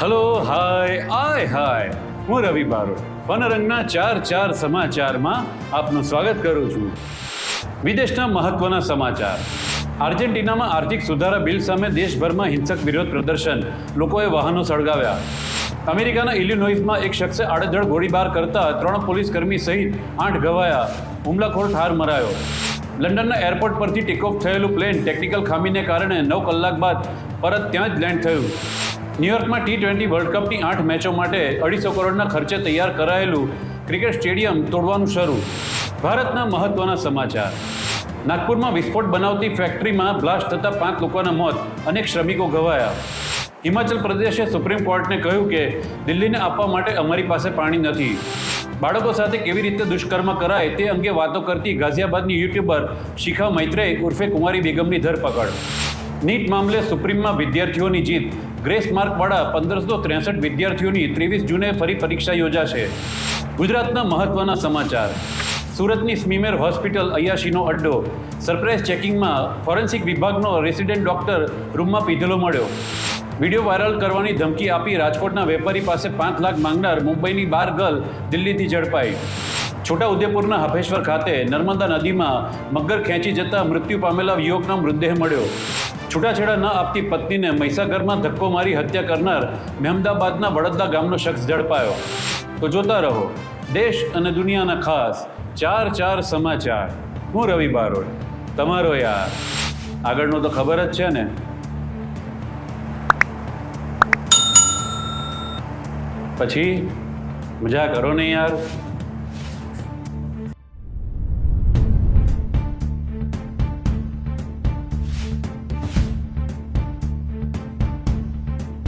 Hello hi આય હાય હું રવિ બારોટ. વનરંગના ચાર ચાર સમાચારમાં આપનું સ્વાગત કરું છું. વિદેશના મહત્વના સમાચાર. આર્જેન્ટિનામાં આર્થિક સુધારા બિલ સામે દેશભરમાં હિંસક વિરોધ પ્રદર્શન. લોકોએ વાહનો સળગાવ્યા. અમેરિકાના ઇલિનોઇઝમાં એક શખ્સે આડેધડ ગોળીબાર કરતા ત્રણ પોલીસકર્મી સહિત આઠ ઘવાયા હુમલાખોર ઠાર મરાયો. લંડનના એરપોર્ટ પરથી ટેકઓફ થયેલું પ્લેન ટેકનિકલ ખામીને કારણે નવ કલાક બાદ પરત ત્યાં જ લેન્ડ થયું. ન્યુયોર્કમાં ટી ટ્વેન્ટી વર્લ્ડ કપની આઠ મેચો માટે અઢીસો કરોડના ખર્ચે તૈયાર કરાયેલું ક્રિકેટ સ્ટેડિયમ તોડવાનું શરૂ. ભારતના મહત્વના સમાચાર. નાગપુરમાં વિસ્ફોટ બનાવતી ફેક્ટરીમાં બ્લાસ્ટ થતાં પાંચ લોકોના મોત, અનેક શ્રમિકો ઘવાયા. હિમાચલ પ્રદેશે સુપ્રીમ કોર્ટને કહ્યું કે દિલ્હીને આપવા માટે અમારી પાસે પાણી નથી. બાળકો સાથે કેવી રીતે દુષ્કર્મ કરાય તે અંગે વાતો કરતી ગાઝિયાબાદની યુટ્યુબર શિખા મૈત્રેય ઉર્ફે કુંવારી બેગમની ધરપકડ. નીટ મામલે સુપ્રીમમાં વિદ્યાર્થીઓની જીત. ગ્રેસ માર્કવાળા પંદરસો ત્રેસઠ વિદ્યાર્થીઓની ત્રેવીસ જૂને ફરી પરીક્ષા યોજાશે. ગુજરાતના મહત્વના સમાચાર. સુરતની સ્મીમેર હોસ્પિટલ અયાશીનો અડ્ડો. સરપ્રાઇઝ ચેકિંગમાં ફોરેન્સિક વિભાગનો રેસિડેન્ટ ડોક્ટર રૂમમાં પીધેલો મળ્યો. વીડિયો વાયરલ કરવાની ધમકી આપી રાજકોટના વેપારી પાસે પાંચ લાખ માંગનાર મુંબઈની બાર ગર્લ દિલ્હીથી ઝડપાઈ. છોટા ઉદેપુરના હફેશ્વર ખાતે નર્મદા નદીમાં મગર ખેંચી જતા મૃત્યુ પામેલા યુવકનો મૃતદેહ મળ્યો. છૂટાછેડા ન આપતી પત્નીને મહીસાગરમાં ધક્કો મારી હત્યા કરનાર મહેમદાબાદના વડોદરા ગામનો શખ્સ ઝડપાયો. તો જોતા રહો, દેશ અને દુનિયાના ખાસ ચાર ચાર સમાચાર. હું રવિ બારોડ તમારો યાર. આગળનું તો ખબર જ છે ને. પછી, મજા કરો ને યાર.